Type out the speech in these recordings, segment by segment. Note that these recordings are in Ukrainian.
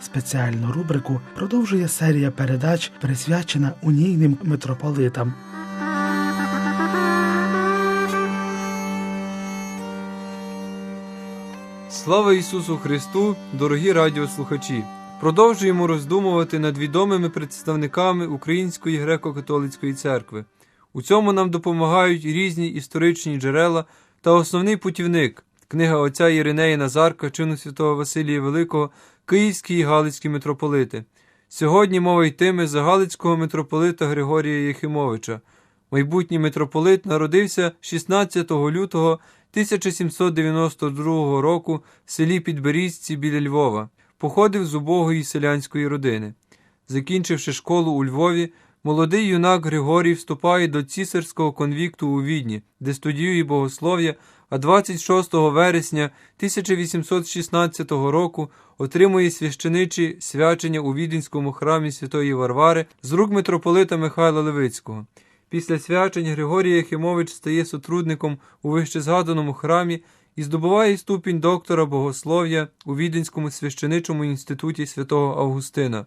Спеціальну рубрику продовжує серія передач, присвячена унійним митрополитам. Слава Ісусу Христу, дорогі радіослухачі! Продовжуємо роздумувати над відомими представниками Української греко-католицької церкви. У цьому нам допомагають різні історичні джерела та основний путівник книга отця Єринея Назарка, чину святого Василія Великого, Київські і Галицькі митрополити. Сьогодні мова йтиме за Галицького митрополита Григорія Єхимовича. Майбутній митрополит народився 16 лютого 1792 року в селі Підберізці біля Львова. Походив з убогої селянської родини. Закінчивши школу у Львові, молодий юнак Григорій вступає до цісарського конвікту у Відні, де студіює богослов'я, а 26 вересня 1816 року отримує священичі свячення у віденському храмі Святої Варвари з рук митрополита Михайла Левицького. Після свячень Григорій Єхимович стає сотрудником у вищезгаданому храмі і здобуває ступінь доктора богослов'я у Віденському священичому інституті святого Августина.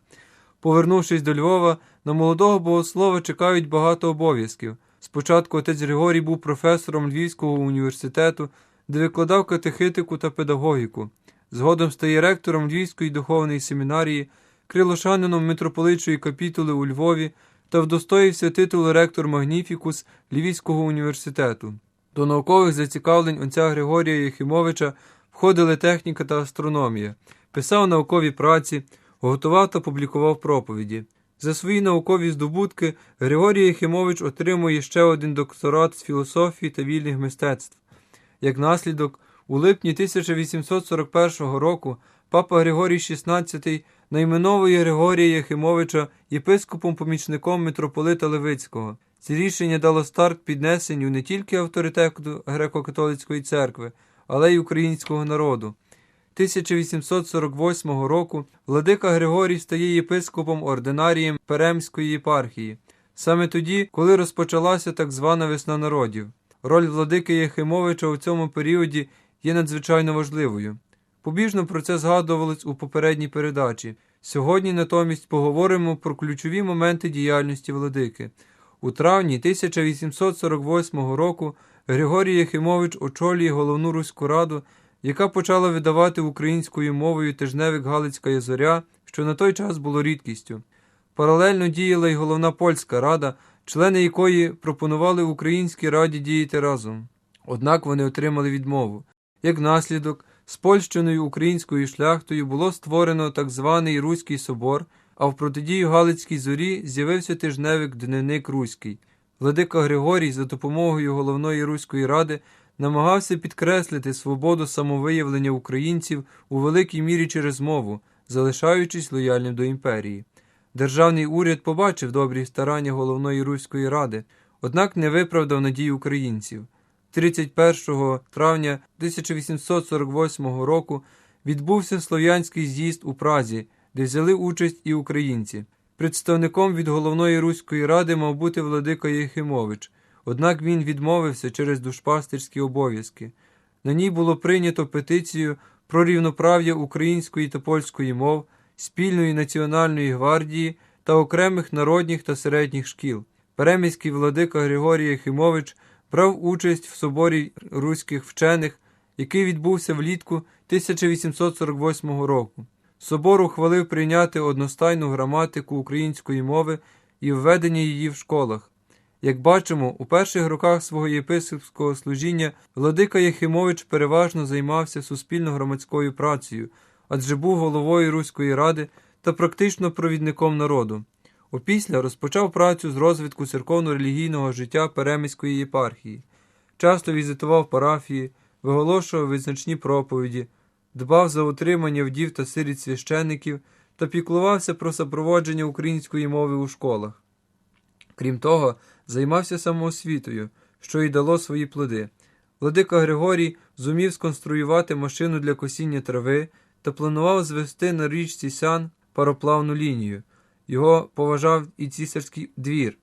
Повернувшись до Львова, на молодого богослова чекають багато обов'язків. Спочатку отець Григорій був професором Львівського університету, де викладав катехитику та педагогіку. Згодом стає ректором Львівської духовної семінарії, крилошанином митрополитчої капітули у Львові та вдостоївся титулу ректор Магніфікус Львівського університету. До наукових зацікавлень отця Григорія Єхимовича входили техніка та астрономія, писав наукові праці, готував та публікував проповіді. За свої наукові здобутки Григорій Єхимович отримує ще один докторат з філософії та вільних мистецтв. Як наслідок, у липні 1841 року папа Григорій XVI найменовує Григорія Єхимовича єпископом-помічником митрополита Левицького. Це рішення дало старт піднесенню не тільки авторитету греко-католицької церкви, але й українського народу. 1848 року владика Григорій стає єпископом ординарієм Перемської єпархії, саме тоді, коли розпочалася так звана весна народів. Роль владики Єхимовича у цьому періоді є надзвичайно важливою. Побіжно про це згадувалось у попередній передачі. Сьогодні натомість поговоримо про ключові моменти діяльності владики. У травні 1848 року Григорій Єхимович очолює головну руську раду, яка почала видавати українською мовою тижневик Галицька Зоря, що на той час було рідкістю. Паралельно діяла й головна польська рада, члени якої пропонували Українській раді діяти разом. Однак вони отримали відмову. Як наслідок, з польщеною українською шляхтою було створено так званий Руський собор, а в протидію Галицькій зорі з'явився тижневик Дневник Руський. Владика Григорій за допомогою головної руської ради намагався підкреслити свободу самовиявлення українців у великій мірі через мову, залишаючись лояльним до імперії. Державний уряд побачив добрі старання головної руської ради, однак не виправдав надій українців. 31 травня 1848 року відбувся слов'янський з'їзд у Празі, де взяли участь і українці. Представником від головної руської ради мав бути владика Єхимович, однак він відмовився через душпастерські обов'язки. На ній було прийнято петицію про рівноправ'я української та польської мов, спільної національної гвардії та окремих народних та середніх шкіл. Переміський владика Григорій Єхимович брав участь в соборі руських вчених, який відбувся влітку 1848 року. Собор ухвалив прийняти одностайну граматику української мови і введення її в школах. Як бачимо, у перших роках свого єпископського служіння владика Єхимович переважно займався суспільно-громадською працею, адже був головою Руської ради та практично провідником народу. Опісля розпочав працю з розвитку церковно-релігійного життя Перемиської єпархії, часто візитував парафії, виголошував визначні проповіді, дбав за утримання вдів та сиріт священиків та піклувався про супроводження української мови у школах. Крім того, займався самоосвітою, що й дало свої плоди. Владика Григорій зумів сконструювати машину для косіння трави та планував звести на річці Сян пароплавну лінію. Його поважав і цісарський двір.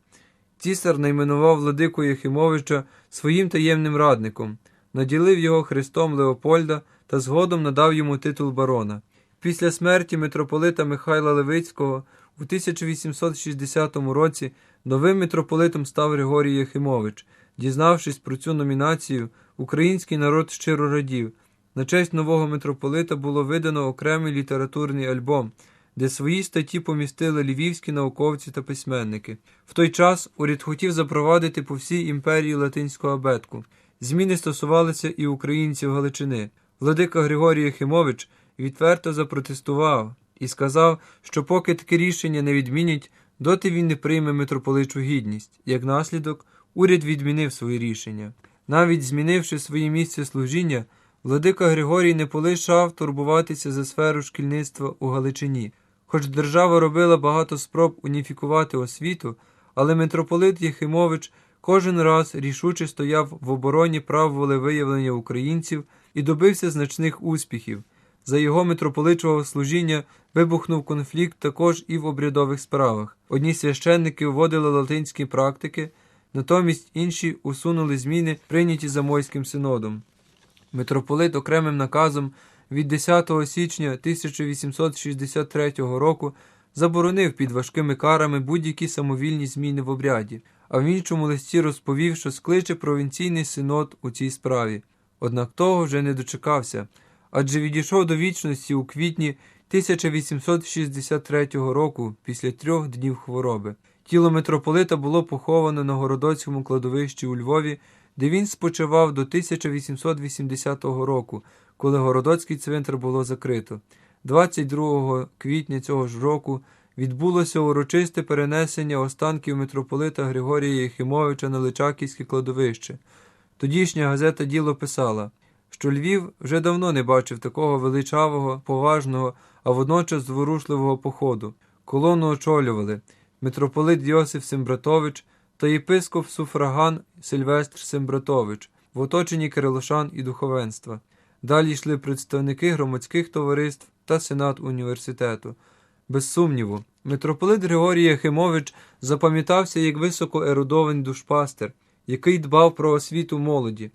Цісар найменував владику Єхимовича своїм таємним радником, наділив його хрестом Леопольда та згодом надав йому титул барона. Після смерті митрополита Михайла Левицького у 1860 році новим митрополитом став Григорій Єхимович. Дізнавшись про цю номінацію, український народ щиро радів. На честь нового митрополита було видано окремий літературний альбом, де свої статті помістили львівські науковці та письменники. В той час уряд хотів запровадити по всій імперії латинську абетку. Зміни стосувалися і українців Галичини. Владика Григорій Єхимович відверто запротестував і сказав, що поки таке рішення не відмінять, доти він не прийме митрополичу гідність. Як наслідок, уряд відмінив своє рішення. Навіть змінивши своє місце служіння, владика Григорій не полишав турбуватися за сферу шкільництва у Галичині. Хоч держава робила багато спроб уніфікувати освіту, але митрополит Єхимович кожен раз рішуче стояв в обороні прав волевиявлення українців і добився значних успіхів. За його митрополичого служіння вибухнув конфлікт також і в обрядових справах. Одні священники вводили латинські практики, натомість інші усунули зміни, прийняті Замойським синодом. Митрополит окремим наказом від 10 січня 1863 року заборонив під важкими карами будь-які самовільні зміни в обряді, а в іншому листі розповів, що скличе провінційний синод у цій справі. Однак того вже не дочекався, адже відійшов до вічності у квітні 1863 року після трьох днів хвороби. Тіло митрополита було поховано на Городоцькому кладовищі у Львові, де він спочивав до 1880 року, коли Городоцький цвинтар було закрито. 22 квітня цього ж року відбулося урочисте перенесення останків митрополита Григорія Єхимовича на Личаківське кладовище. Тодішня газета Діло писала, що Львів вже давно не бачив такого величавого, поважного, а водночас зворушливого походу. Колону очолювали митрополит Йосиф Сембратович та єпископ Суфраган Сильвестр Сембратович в оточенні кирилошан і духовенства. Далі йшли представники громадських товариств та сенат університету. Без сумніву, митрополит Григорій Єхимович запам'ятався як високо ерудований душпастер, який дбав про освіту молоді.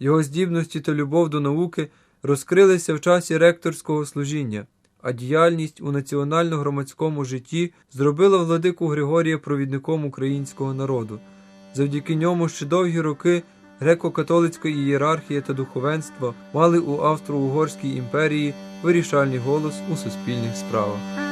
Його здібності та любов до науки розкрилися в часі ректорського служіння, а діяльність у національно-громадському житті зробила владику Григорія провідником українського народу. Завдяки ньому ще довгі роки греко-католицька ієрархія та духовенство мали у Австро-Угорській імперії вирішальний голос у суспільних справах.